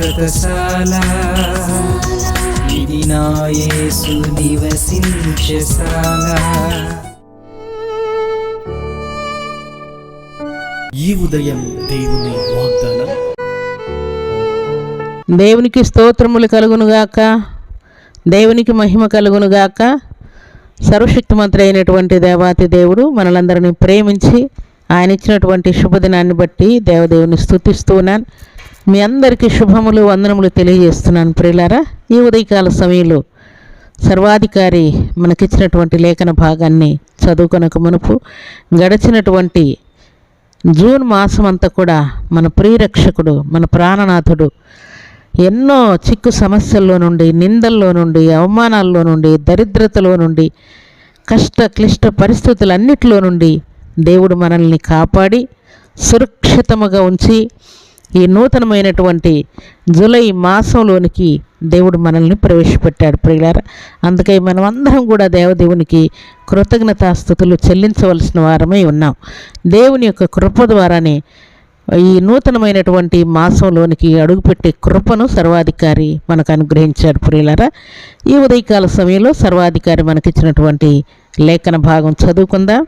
శాశ్వతశాల ఇది నా యేసు నివసించశాల ఈ ఉదయం దేవుని వాగ్దానం. దేవునికి స్తోత్రములు కలుగునుగాక. దేవునికి మహిమ కలుగునుగాక. సర్వశక్తిమంతుడు అయినటువంటి దేవాతి దేవుడు మనలందరినీ ప్రేమించి ఆయన ఇచ్చినటువంటి శుభదినాన్ని బట్టి దేవదేవుని స్తుతిస్తున్నాను మీ అందరికీ శుభములు వందనములు తెలియజేస్తున్నాను ప్రియులారా. ఈ ఉదయకాల సమయంలో సర్వాధికారి మనకిచ్చినటువంటి లేఖన భాగాన్ని చదువుకొనక మునుపు గడిచినటువంటి జూన్ మాసం అంతా కూడా మన ప్రియరక్షకుడు మన ప్రాణనాథుడు ఎన్నో చిక్కు సమస్యల్లో నుండి నిందల్లో నుండి అవమానాల్లో నుండి దరిద్రతలో నుండి కష్ట క్లిష్ట పరిస్థితులన్నిటిలో నుండి దేవుడు మనల్ని కాపాడి సురక్షితముగా ఉంచి ఈ నూతనమైనటువంటి జూలై మాసంలోనికి దేవుడు మనల్ని ప్రవేశపెట్టాడు ప్రియులారా. అందుకే మనం అందరం కూడా దేవదేవునికి కృతజ్ఞతాస్థుతులు చెల్లించవలసిన వారమై ఉన్నాం. దేవుని యొక్క కృప ద్వారానే ఈ నూతనమైనటువంటి మాసంలోనికి అడుగుపెట్టే కృపను సర్వాధికారి మనకు అనుగ్రహించాడు ప్రియులరా. ఈ ఉదయకాల సమయంలో సర్వాధికారి మనకిచ్చినటువంటి లేఖన భాగం చదువుకుందాం.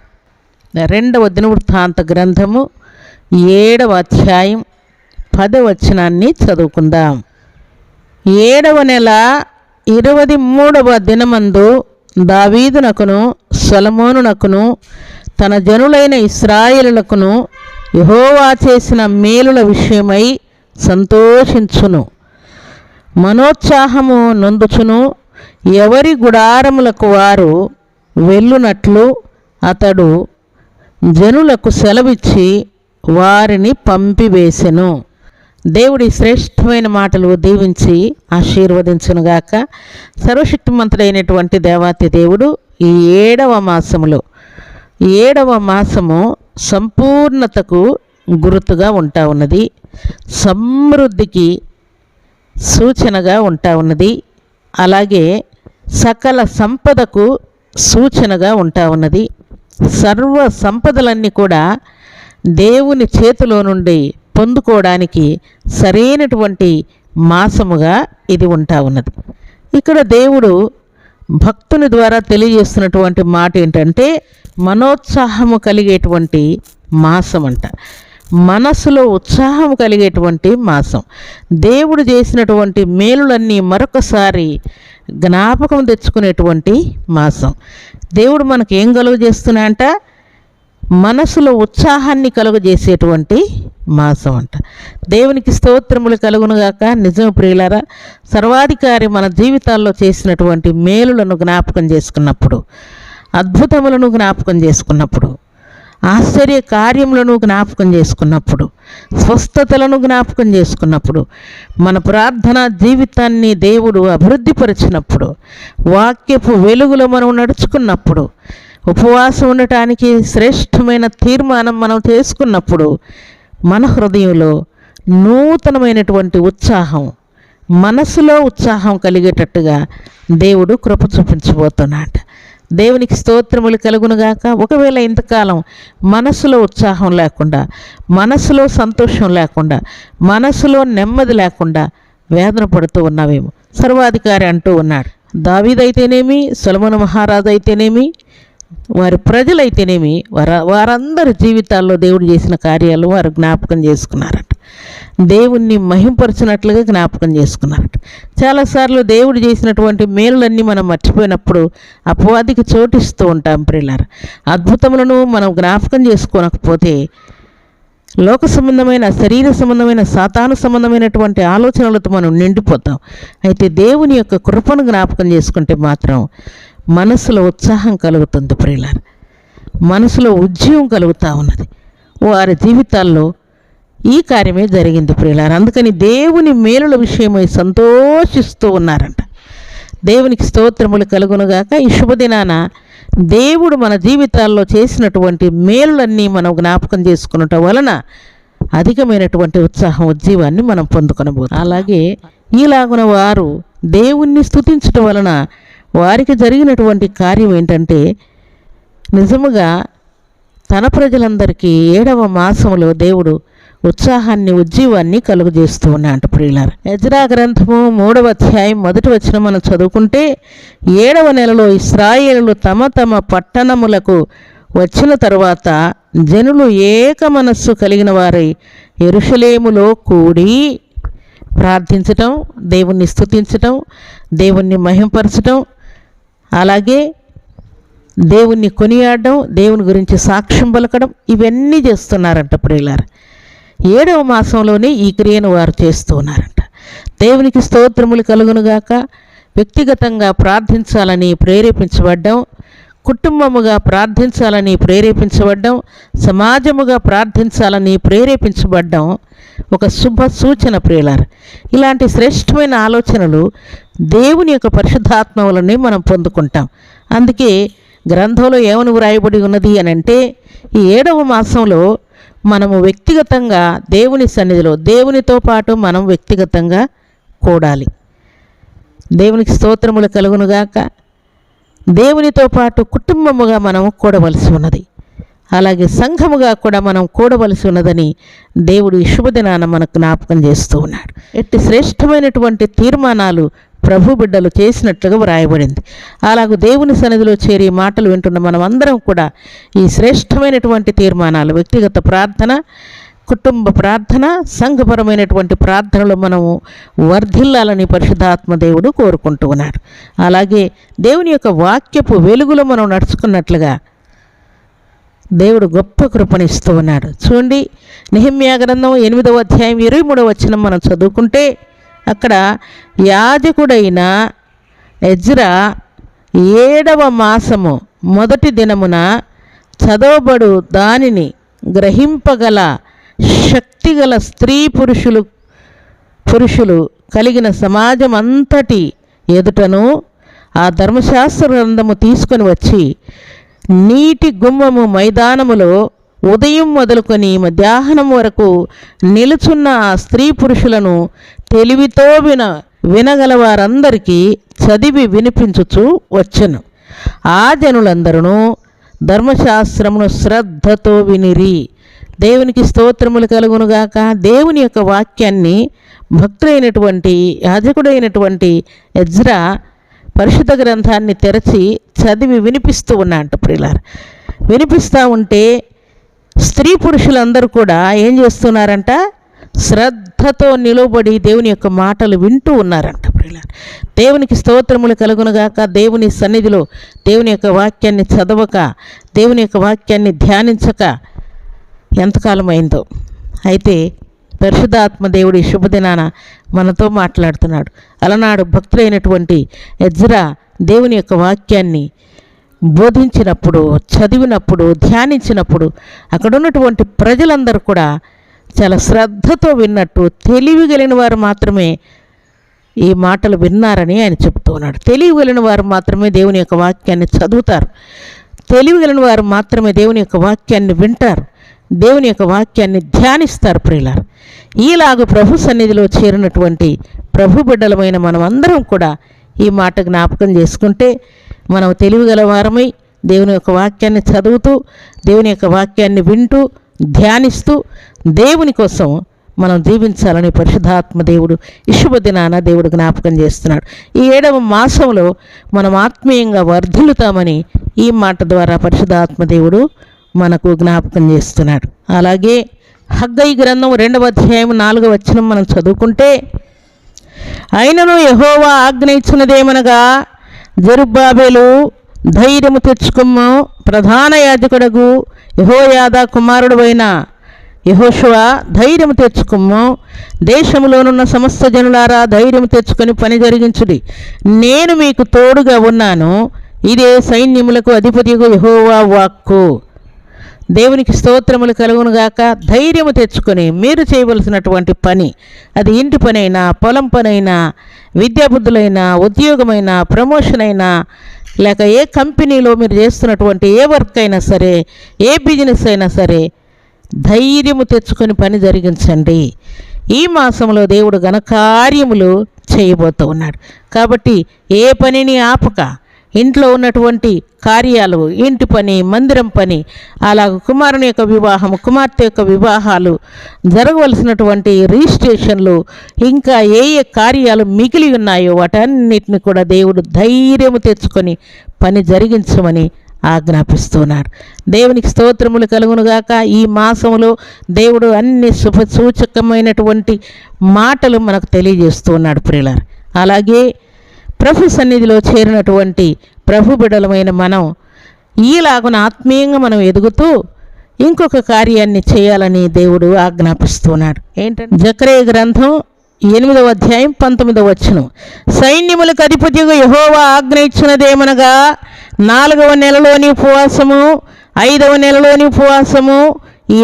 రెండవ దినవృత్తాంత గ్రంథము ఏడవ అధ్యాయం పదవచనాన్ని చదువుకుందాం. ఏడవ నెల ఇరవై మూడవ దినమందు దావీదునకును సొలమోనునకును తన జనులైన ఇస్రాయేలులకును యహోవా చేసిన మేలుల విషయమై సంతోషించును. మనోత్సాహము నొందుచును. ఎవరి గుడారములకు వారు వెళ్ళునట్లు అతడు జనులకు సెలవిచ్చి వారిని పంపివేసెను. దేవుడి శ్రేష్టమైన మాటలు దీవించి ఆశీర్వదించునుగాక. సర్వశక్తిమంతుడైనటువంటి దేవాతి దేవుడు ఈ ఏడవ మాసములో. ఏడవ మాసము సంపూర్ణతకు గుర్తుగా ఉంటా ఉన్నది. సమృద్ధికి సూచనగా ఉంటా ఉన్నది. అలాగే సకల సంపదకు సూచనగా ఉంటా ఉన్నది. సర్వ సంపదలన్నీ కూడా దేవుని చేతిలో నుండి పొందుకోవడానికి సరైనటువంటి మాసముగా ఇది ఉంటా ఉన్నది. ఇక్కడ దేవుడు భక్తుని ద్వారా తెలియజేస్తున్నటువంటి మాట ఏంటంటే మనోత్సాహము కలిగేటువంటి మాసం అంట మనసులో ఉత్సాహం కలిగేటువంటి మాసం. దేవుడు చేసినటువంటి మేలులన్నీ మరొకసారి జ్ఞాపకం తెచ్చుకునేటువంటి మాసం. దేవుడు మనకు ఏం కలుగు చేస్తున్నాయంట మనసులో ఉత్సాహాన్ని కలుగజేసేటువంటి మాసం అంట. దేవునికి స్తోత్రములు కలుగునుగాక నిజం ప్రియులారా సర్వాధికారి మన జీవితాల్లో చేసినటువంటి మేలులను జ్ఞాపకం చేసుకున్నప్పుడు అద్భుతములను జ్ఞాపకం చేసుకున్నప్పుడు ఆశ్చర్య కార్యములను జ్ఞాపకం చేసుకున్నప్పుడు స్వస్థతలను జ్ఞాపకం చేసుకున్నప్పుడు మన ప్రార్థన జీవితాన్ని దేవుడు అభివృద్ధిపరిచినప్పుడు వాక్యపు వెలుగులో మనం నడుచుకున్నప్పుడు ఉపవాసం ఉండటానికి శ్రేష్టమైన తీర్మానం మనం చేసుకున్నప్పుడు మన హృదయంలో నూతనమైనటువంటి ఉత్సాహం మనసులో ఉత్సాహం కలిగేటట్టుగా దేవుడు కృప చూపించబోతున్నాడు. దేవునికి స్తోత్రములు కలుగునుగాక. ఒకవేళ ఇంతకాలం మనసులో ఉత్సాహం లేకుండా మనసులో సంతోషం లేకుండా మనసులో నెమ్మది లేకుండా వేదన పడుతూ ఉన్నావేమో. సర్వాధికారి అంటూ ఉన్నాడు. దావీదైతేనేమి? సొలమన మహారాజు అయితేనేమి వారి ప్రజలైతేనేమి వార వారందరి జీవితాల్లో దేవుడు చేసిన కార్యాలు వారు జ్ఞాపకం చేసుకున్నారట. దేవుణ్ణి మహింపరచినట్లుగా జ్ఞాపకం చేసుకున్నారట. చాలాసార్లు దేవుడు చేసినటువంటి మేలులన్నీ మనం మర్చిపోయినప్పుడు అపవాదికి చోటిస్తూ ఉంటాం ప్రిల్లర్ అద్భుతములను మనం జ్ఞాపకం చేసుకోనకపోతే లోక సంబంధమైన శరీర సంబంధమైన సాతాను సంబంధమైనటువంటి ఆలోచనలతో మనం నిండిపోతాం. అయితే దేవుని యొక్క కృపను జ్ఞాపకం చేసుకుంటే మాత్రం మనసులో ఉత్సాహం కలుగుతుంది ప్రియులార. మనసులో ఉద్యమం కలుగుతూ ఉన్నది. వారి జీవితాల్లో ఈ కార్యమే జరిగింది ప్రియులార. అందుకని దేవుని మేలుల విషయమై సంతోషిస్తూ ఉన్నారంట. దేవునికి స్తోత్రములు కలుగునుగాక. ఈ శుభదినాన దేవుడు మన జీవితాల్లో చేసినటువంటి మేలులన్నీ మనం జ్ఞాపకం చేసుకున్నట వలన అధికమైనటువంటి ఉత్సాహం ఉజ్జీవాన్ని మనం పొందుకొనబోతాం అలాగే ఈలాగున వారు దేవుణ్ణి స్తుతించటం వలన వారికి జరిగినటువంటి కార్యం ఏంటంటే నిజముగా తన ప్రజలందరికీ ఏడవ మాసంలో దేవుడు ఉత్సాహాన్ని ఉజ్జీవాన్ని కలుగజేస్తూ ఉన్నాడు ప్రియులారు. యజ్రా గ్రంథము మూడవ అధ్యాయం మొదటి వచ్చిన మనం చదువుకుంటే ఏడవ నెలలో ఇస్రాయేలు తమ తమ పట్టణములకు వచ్చిన తరువాత జనులు ఏక మనస్సు కలిగిన వారై ఎరుషలేములో కూడి ప్రార్థించటం దేవుణ్ణి స్తుతించటం దేవుణ్ణి మహింపరచటం అలాగే దేవుణ్ణి కొనియాడడం దేవుని గురించి సాక్ష్యం పలకడం ఇవన్నీ చేస్తున్నారంట ప్రియులారు. ఏడవ మాసంలోనే ఈ క్రియను వారు చేస్తూ ఉన్నారంట. దేవునికి స్తోత్రములు కలుగునుగాక వ్యక్తిగతంగా ప్రార్థించాలని ప్రేరేపించబడ్డం కుటుంబముగా ప్రార్థించాలని ప్రేరేపించబడ్డం సమాజముగా ప్రార్థించాలని ప్రేరేపించబడ్డం ఒక శుభ సూచన ప్రియులారు. ఇలాంటి శ్రేష్టమైన ఆలోచనలు దేవుని యొక్క పరిశుద్ధాత్మ వలనే మనం పొందుకుంటాం. అందుకే గ్రంథంలో ఏమని వ్రాయబడి ఉన్నది అని అంటే ఈ ఏడవ మాసంలో మనము వ్యక్తిగతంగా దేవుని సన్నిధిలో దేవునితో పాటు మనం వ్యక్తిగతంగా కూడాలి. దేవునికి స్తోత్రములు కలుగునుగాక. దేవునితో పాటు కుటుంబముగా మనం కూడవలసి ఉన్నది. అలాగే సంఘముగా కూడా మనం కూడవలసి ఉన్నదని దేవుడు ఈ శుభదినాన మనకు జ్ఞాపకం చేస్తూ ఉన్నాడు. ఎట్టి శ్రేష్టమైనటువంటి తీర్మానాలు ప్రభు బిడ్డలు చేసినట్లుగా వ్రాయబడింది. అలాగే దేవుని సన్నిధిలో చేరి మాటలు వింటున్న మనం అందరం కూడా ఈ శ్రేష్టమైనటువంటి తీర్మానాలు వ్యక్తిగత ప్రార్థన కుటుంబ ప్రార్థన సంఘపరమైనటువంటి ప్రార్థనలు మనము వర్ధిల్లాలని పరిశుధాత్మదేవుడు కోరుకుంటూ ఉన్నారు. అలాగే దేవుని యొక్క వాక్యపు వెలుగులో మనం నడుచుకున్నట్లుగా దేవుడు గొప్ప కృపణిస్తూ ఉన్నాడు చూడండి నిహిమ్యా గ్రంథం ఎనిమిదవ అధ్యాయం ఇరవై మూడవ వచ్చిన మనం చదువుకుంటే అక్కడ యాజకుడైన ఎజ్రా ఏడవ మాసము మొదటి దినమున చదవబడు దానిని గ్రహింపగల శక్తిగల స్త్రీ పురుషులు పురుషులు కలిగిన సమాజం అంతటి ఎదుటను ఆ ధర్మశాస్త్ర గ్రంథము తీసుకొని వచ్చి నీటి గుమ్మము మైదానములో ఉదయం మొదలుకొని మధ్యాహ్నం వరకు నిలుచున్న ఆ స్త్రీ పురుషులను తెలివితో విన వినగల వారందరికీ చదివి వినిపించుచు వచ్చెను. ఆ జనులందరూ ధర్మశాస్త్రమును శ్రద్ధతో వినిరి దేవునికి స్తోత్రములు కలుగునుగాక. దేవుని యొక్క వాక్యాన్ని భక్తుడైనటువంటి యాజకుడైనటువంటి ఎజ్రా పరిశుద్ధ గ్రంథాన్ని తెరచి చదివి వినిపిస్తూ ఉన్నా అంట వినిపిస్తూ ఉంటే స్త్రీ పురుషులందరూ కూడా ఏం చేస్తున్నారంట? శ్రద్ధతో నిలబడి దేవుని యొక్క మాటలు వింటూ ఉన్నారంట ప్రిలార్ దేవునికి స్తోత్రములు కలుగునుగాక. దేవుని సన్నిధిలో దేవుని యొక్క వాక్యాన్ని చదవక దేవుని యొక్క వాక్యాన్ని ధ్యానించక ఎంతకాలం అయిందో అయితే పరిశుద్ధాత్మ దేవుడి శుభదినాన మనతో మాట్లాడుతున్నాడు. అలనాడు భక్తులైనటువంటి ఎజ్రా దేవుని యొక్క వాక్యాన్ని బోధించినప్పుడు చదివినప్పుడు ధ్యానించినప్పుడు అక్కడ ఉన్నటువంటి ప్రజలందరూ కూడా చాలా శ్రద్ధతో విన్నట్టు తెలివి కలిగిన వారు మాత్రమే ఈ మాటలు విన్నారని ఆయన చెప్తూ ఉన్నాడు. తెలివి కలిగిన వారు మాత్రమే దేవుని యొక్క వాక్యాన్ని చదువుతారు. తెలివి కలిగిన వారు మాత్రమే దేవుని యొక్క వాక్యాన్ని వింటారు. దేవుని యొక్క వాక్యాన్ని ధ్యానిస్తారు ప్రియులారు. ఈలాగు ప్రభు సన్నిధిలో చేరినటువంటి ప్రభు బిడ్డలమైన మనమందరం కూడా ఈ మాట జ్ఞాపకం చేసుకుంటే మనం తెలివిగల వారమై దేవుని యొక్క వాక్యాన్ని చదువుతూ దేవుని యొక్క వాక్యాన్ని వింటూ ధ్యానిస్తూ దేవుని కోసం మనం జీవించాలని పరిశుద్ధాత్మ దేవుడు ఇషుభ దినాన దేవుడు జ్ఞాపకం చేస్తున్నాడు. ఈ ఏడవ మాసంలో మనం ఆత్మీయంగా వర్ధిల్లుతామని ఈ మాట ద్వారా పరిశుధాత్మ దేవుడు మనకు జ్ఞాపకం చేస్తున్నాడు. అలాగే హగ్గై గ్రంథం రెండవ అధ్యాయం నాలుగవ వచనం మనం చదువుకుంటే అయినను యహోవా ఆజ్ఞ ఇచ్చినదేమనగా జరుబ్బాబేలు ధైర్యము తెచ్చుకుమ్ము ప్రధాన యాజకుడగు యహోయాద కుమారుడు అయిన యహోశువ ధైర్యము తెచ్చుకుమ్ము దేశంలోనున్న సమస్త జనులారా ధైర్యం తెచ్చుకొని పని జరిగించుడి. నేను మీకు తోడుగా ఉన్నాను. ఇదే సైన్యములకు అధిపతిగా యహోవా వాక్కు. దేవునికి స్తోత్రములు కలుగునుగాక. ధైర్యము తెచ్చుకొని మీరు చేయవలసినటువంటి పని అది ఇంటి పనైనా పొలం పనైనా విద్యాబుద్ధులైనా ఉద్యోగమైనా ప్రమోషన్ అయినా లేక ఏ కంపెనీలో మీరు చేస్తున్నటువంటి ఏ వర్క్ అయినా సరే ఏ బిజినెస్ అయినా సరే ధైర్యము తెచ్చుకొని పని జరిగించండి. ఈ మాసంలో దేవుడు ఘనకార్యములు చేయబోతూ ఉన్నాడు. కాబట్టి ఏ పనిని ఆపక ఇంట్లో ఉన్నటువంటి కార్యాలు ఇంటి పని మందిరం పని అలాగ కుమారుని యొక్క వివాహం కుమార్తె యొక్క వివాహాలు జరగవలసినటువంటి రిజిస్ట్రేషన్లు ఇంకా ఏ ఏ కార్యాలు మిగిలి ఉన్నాయో వాటన్నిటిని కూడా దేవుడు ధైర్యము తెచ్చుకొని పని జరిగించమని ఆజ్ఞాపిస్తున్నాడు. దేవునికి స్తోత్రములు కలుగునుగాక ఈ మాసంలో దేవుడు అన్ని శుభ సూచకమైనటువంటి మాటలు మనకు తెలియజేస్తున్నాడు ప్రియులారు. అలాగే ప్రభు సన్నిధిలో చేరినటువంటి ప్రభు బిడలమైన మనం ఈలాగున ఆత్మీయంగా మనం ఎదుగుతూ ఇంకొక కార్యాన్ని చేయాలని దేవుడు ఆజ్ఞాపిస్తున్నాడు. ఏంటంటే? జకరే గ్రంథం ఎనిమిదవ అధ్యాయం పంతొమ్మిదవ వచనం. సైన్యములకు అధిపతిగా యహోవా ఆజ్ఞ ఇచ్చినదేమనగా నాలుగవ నెలలోని ఉపవాసము ఐదవ నెలలోని ఉపవాసము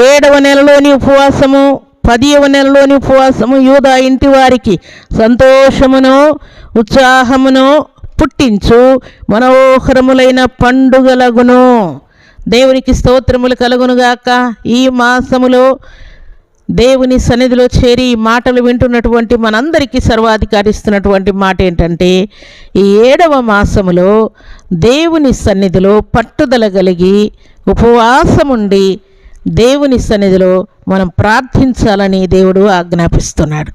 ఏడవ నెలలోని ఉపవాసము పదియవ నెలలోని ఉపవాసము యూదా ఇంటి వారికి సంతోషమును ఉత్సాహమును పుట్టించు మనోహరములైన పండుగలగును. దేవునికి స్తోత్రములు కలుగునుగాక ఈ మాసములో దేవుని సన్నిధిలో చేరి ఈ మాటలు వింటున్నటువంటి మనందరికీ సర్వాధికారిస్తున్నటువంటి మాట ఏంటంటే ఈ ఏడవ మాసములో దేవుని సన్నిధిలో పట్టుదల కలిగి ఉపవాసముండి దేవుని సన్నిధిలో మనం ప్రార్థించాలని దేవుడు ఆజ్ఞాపిస్తున్నాడు.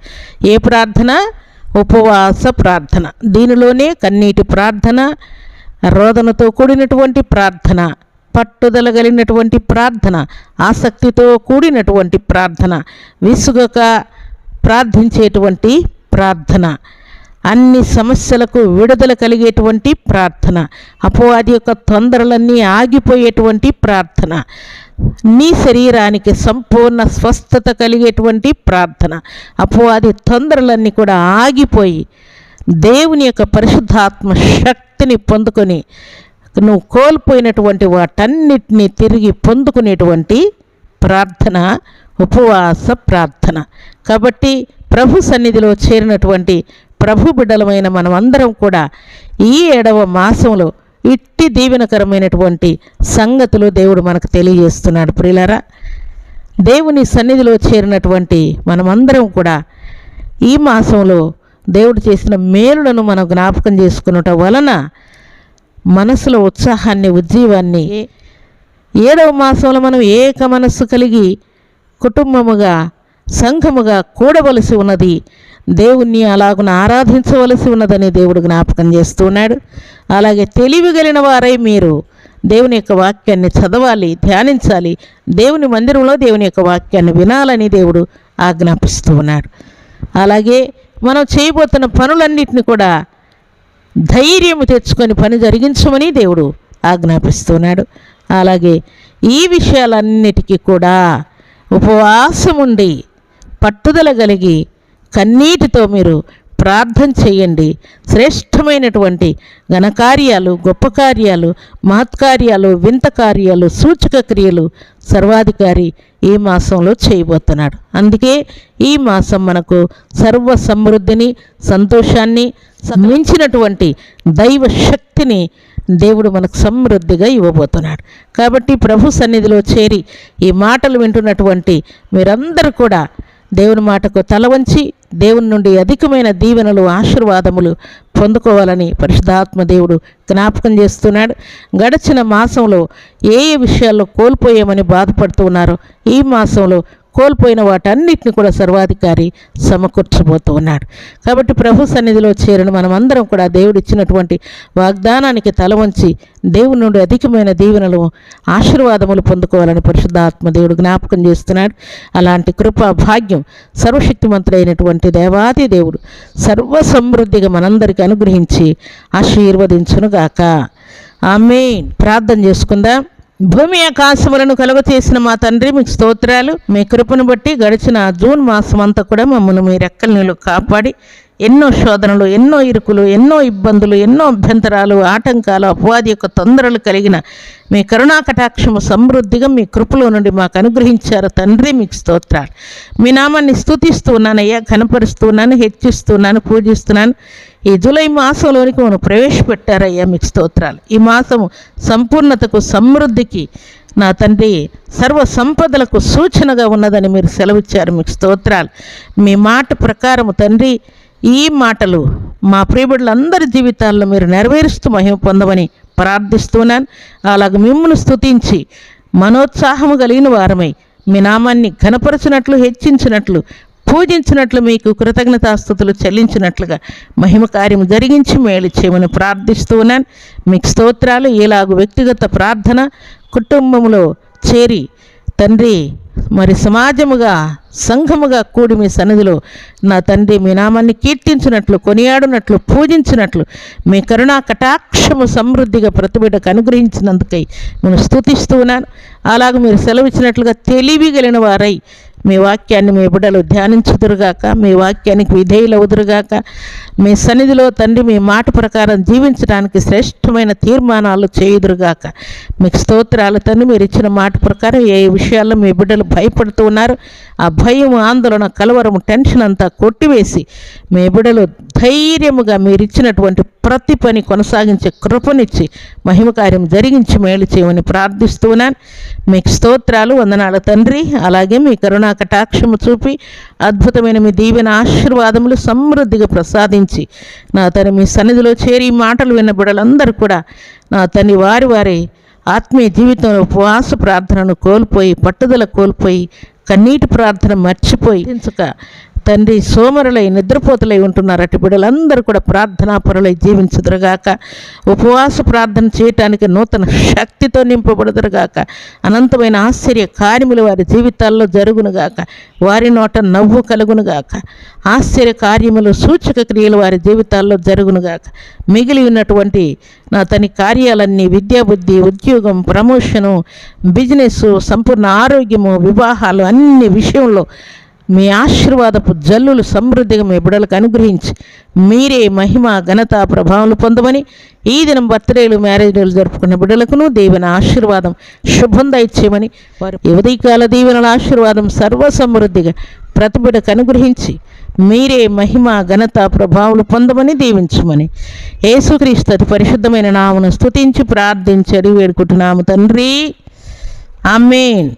ఏ ప్రార్థన? ఉపవాస ప్రార్థన. దీనిలోనే కన్నీటి ప్రార్థన రోదనతో కూడినటువంటి ప్రార్థన పట్టుదల కలిగినటువంటి ప్రార్థన ఆసక్తితో కూడినటువంటి ప్రార్థన విసుగక ప్రార్థించేటువంటి ప్రార్థన. అన్ని సమస్యలకు విడుదల కలిగేటువంటి ప్రార్థన. అపోవాది యొక్క తొందరలన్నీ ఆగిపోయేటువంటి ప్రార్థన. నీ శరీరానికి సంపూర్ణ స్వస్థత కలిగేటువంటి ప్రార్థన. అపోవాది తొందరలన్నీ కూడా ఆగిపోయి దేవుని యొక్క పరిశుద్ధాత్మ శక్తిని పొందుకొని నువ్వు కోల్పోయినటువంటి వాటన్నిటిని తిరిగి పొందుకునేటువంటి ప్రార్థన ఉపవాస ప్రార్థన. కాబట్టి ప్రభు సన్నిధిలో చేరినటువంటి ప్రభు బిడ్డలమైన మనమందరం కూడా ఈ ఏడవ మాసంలో ఇట్టి దీవెనకరమైనటువంటి సంగతులు దేవుడు మనకు తెలియజేస్తున్నాడు. ప్రియులరా దేవుని సన్నిధిలో చేరినటువంటి మనమందరం కూడా ఈ మాసంలో దేవుడు చేసిన మేలులను మనం జ్ఞాపకం చేసుకున్నట వలన మనసులో ఉత్సాహాన్ని ఉజ్జీవాన్ని ఏడవ మాసంలో మనం ఏక మనస్సు కలిగి కుటుంబముగా సంఘముగా కూడవలసి ఉన్నది. దేవుణ్ణి అలాగున ఆరాధించవలసి ఉన్నదని దేవుడు జ్ఞాపకం చేస్తున్నాడు. అలాగే తెలివి కలిగిన వారై మీరు దేవుని యొక్క వాక్యాన్ని చదవాలి ధ్యానించాలి. దేవుని మందిరంలో దేవుని యొక్క వాక్యాన్ని వినాలని దేవుడు ఆజ్ఞాపిస్తూ ఉన్నాడు. అలాగే మనం చేయబోతున్న పనులన్నిటిని కూడా ధైర్యం తెచ్చుకొని పని జరిగించమని దేవుడు ఆజ్ఞాపిస్తున్నాడు. అలాగే ఈ విషయాలన్నిటికీ కూడా ఉపవాసం ఉండి పట్టుదల కలిగి కన్నీటితో మీరు ప్రార్థన చేయండి. శ్రేష్టమైనటువంటి ఘనకార్యాలు గొప్ప కార్యాలు మహత్కార్యాలు వింత కార్యాలు సూచక క్రియలు సర్వాధికారి ఈ మాసంలో చేయబోతున్నాడు. అందుకే ఈ మాసం మనకు సర్వ సమృద్ధిని సంతోషాన్ని మించినటువంటి దైవ శక్తిని దేవుడు మనకు సమృద్ధిగా ఇవ్వబోతున్నాడు. కాబట్టి ప్రభు సన్నిధిలో చేరి ఈ మాటలు వింటున్నటువంటి మీరందరూ కూడా దేవుని మాటకు తల వంచి దేవుని నుండి అధికమైన దీవెనలు ఆశీర్వాదములు పొందుకోవాలని పరిశుద్ధాత్మ దేవుడు జ్ఞాపకం చేస్తున్నాడు. గడిచిన మాసంలో ఏ ఏ విషయాల్లో కోల్పోయామని బాధపడుతూ ఉన్నారో ఈ మాసంలో కోల్పోయిన వాటన్నిటిని కూడా సర్వాధికారి సమకూర్చబోతూ ఉన్నాడు కాబట్టి ప్రభు సన్నిధిలో చేరిన మనమందరం కూడా దేవుడు ఇచ్చినటువంటి వాగ్దానానికి తల వంచి దేవుని నుండి అధికమైన దీవెనలు ఆశీర్వాదములు పొందుకోవాలని పరిశుద్ధాత్మ దేవుడు జ్ఞాపకం చేస్తున్నాడు. అలాంటి కృపా భాగ్యం సర్వశక్తిమంతుడైనటువంటి దేవాది దేవుడు సర్వ సమృద్ధిగా మనందరికీ అనుగ్రహించి ఆశీర్వదించునుగాక. ఆమె ప్రార్థన చేసుకుందాం. భూమి ఆకాశములను కలుగ చేసిన మా తండ్రి మీకు స్తోత్రాలు. మీ కృపను బట్టి గడిచిన జూన్ మాసం అంతా కూడా మమ్మల్ని మీ రెక్కల నీళ్ళు కాపాడి ఎన్నో శోధనలు ఎన్నో ఇరుకులు ఎన్నో ఇబ్బందులు ఎన్నో అభ్యంతరాలు ఆటంకాలు అపవాది యొక్క తొందరలు కలిగిన మీ కరుణా కటాక్షము సమృద్ధిగా మీ కృపలో నుండి మాకు అనుగ్రహించారు తండ్రి మీకు స్తోత్రాలు. మీ నామాన్ని స్తుతిస్తూ ఉన్నానయ్యా ఘనపరుస్తూ ఉన్నాను హెచ్చిస్తున్నాను పూజిస్తున్నాను ఈ జూలై మాసంలోనికి మనం ప్రవేశపెట్టారయ్యా మీకు స్తోత్రాలు. ఈ మాసము సంపూర్ణతకు సమృద్ధికి నా తండ్రి సర్వ సంపదలకు సూచనగా ఉన్నదని మీరు సెలవిచ్చారు మీకు స్తోత్రాలు. మీ మాట ప్రకారము తండ్రి ఈ మాటలు మా ప్రియబిడ్డలందరి జీవితాల్లో మీరు నెరవేరుస్తూ మహిమ పొందమని ప్రార్థిస్తున్నాను. అలాగ మిమ్మల్ని స్తుతించి మనోత్సాహము కలిగిన వారమై మీ నామాన్ని ఘనపరచినట్లు హెచ్చించినట్లు పూజించినట్లు మీకు కృతజ్ఞతాస్థుతులు చెల్లించినట్లుగా మహిమ కార్యం జరిగించి మేలు చేయమని ప్రార్థిస్తూ ఉన్నాను. మీకు స్తోత్రాలు ఇలాగ వ్యక్తిగత ప్రార్థన కుటుంబంలో చేరి తండ్రి మరి సమాజముగా సంఘముగా కూడి మీ సన్నిధిలో నా తండ్రి మీ నామాన్ని కీర్తించినట్లు కొనియాడినట్లు పూజించినట్లు మీ కరుణా కటాక్షము సమృద్ధిగా ప్రతిబిడ్డకు అనుగ్రహించినందుకై నేను స్తుతిస్తూ ఉన్నాను. అలాగ మీరు సెలవిచ్చినట్లుగా తెలివి కలిగిన వారై మీ వాక్యాన్ని మీ బిడ్డలు ధ్యానించుదురుగాక మీ వాక్యానికి విధేయులవుదురుగాక మీ సన్నిధిలో తండ్రి మీ మాట ప్రకారం జీవించడానికి శ్రేష్టమైన తీర్మానాలు చేయుదురుగాక. మీకు స్తోత్రాలు తండ్రి మీరు ఇచ్చిన మాట ప్రకారం ఏ విషయాల్లో మీ బిడ్డలు భయపడుతూ ఉన్నారు ఆ భయం ఆందోళన కలవరం టెన్షన్ అంతా కొట్టివేసి మీ బిడ్డలు ధైర్యముగా మీరు ఇచ్చినటువంటి ప్రతి పని కొనసాగించే కృపనిచ్చి మహిమ కార్యం జరిగించి మేలు చేయమని ప్రార్థిస్తున్నాను మీకు స్తోత్రాలు వందనాల తండ్రి. అలాగే మీ కరుణా కటాక్షము చూపి అద్భుతమైన మీ దీవెన ఆశీర్వాదములు సమృద్ధిగా ప్రసాదించి నా తన మీ సన్నిధిలో చేరి మాటలు విన్న బిడలందరూ కూడా నా తని వారి వారి ఆత్మీయ జీవితంలో ఉపవాస ప్రార్థనను కోల్పోయి పట్టుదల కోల్పోయి కన్నీటి ప్రార్థన మర్చిపోయి తండ్రి సోమరులై నిద్రపోతులై ఉంటున్నారు అటు బిడ్డలందరూ కూడా ప్రార్థనా పరులై జీవించుదురుగాక. ఉపవాస ప్రార్థన చేయటానికి నూతన శక్తితో నింపబడుదురుగాక. అనంతమైన ఆశ్చర్య కార్యములు వారి జీవితాల్లో జరుగునుగాక. వారి నోట నవ్వు కలుగునుగాక. ఆశ్చర్య కార్యములు సూచక క్రియలు వారి జీవితాల్లో జరుగునుగాక. మిగిలి ఉన్నటువంటి నా తని కార్యాలన్నీ విద్యాబుద్ధి ఉద్యోగం ప్రమోషను బిజినెస్ సంపూర్ణ ఆరోగ్యము వివాహాలు అన్ని విషయంలో మీ ఆశీర్వాదపు జల్లులు సమృద్ధిగా మీ బిడ్డలకు అనుగ్రహించి మీరే మహిమ ఘనత ప్రభావాలు పొందమని ఈ దినం బర్త్డేలు మ్యారేజ్ డేలు జరుపుకున్న బిడ్డలకును దేవుని ఆశీర్వాదం శుభం దయచేయమని వారు యువదీకాల దీవెనల ఆశీర్వాదం సర్వ సమృద్ధిగా ప్రతి బిడ్డకు అనుగ్రహించి మీరే మహిమ ఘనత ప్రభావాలు పొందమని దీవించమని యేసుక్రీస్తు అతి పరిశుద్ధమైన నామను స్తుతించి ప్రార్థించి అడిగి వేడుకుంటున్నాము తండ్రి. ఆమెన్.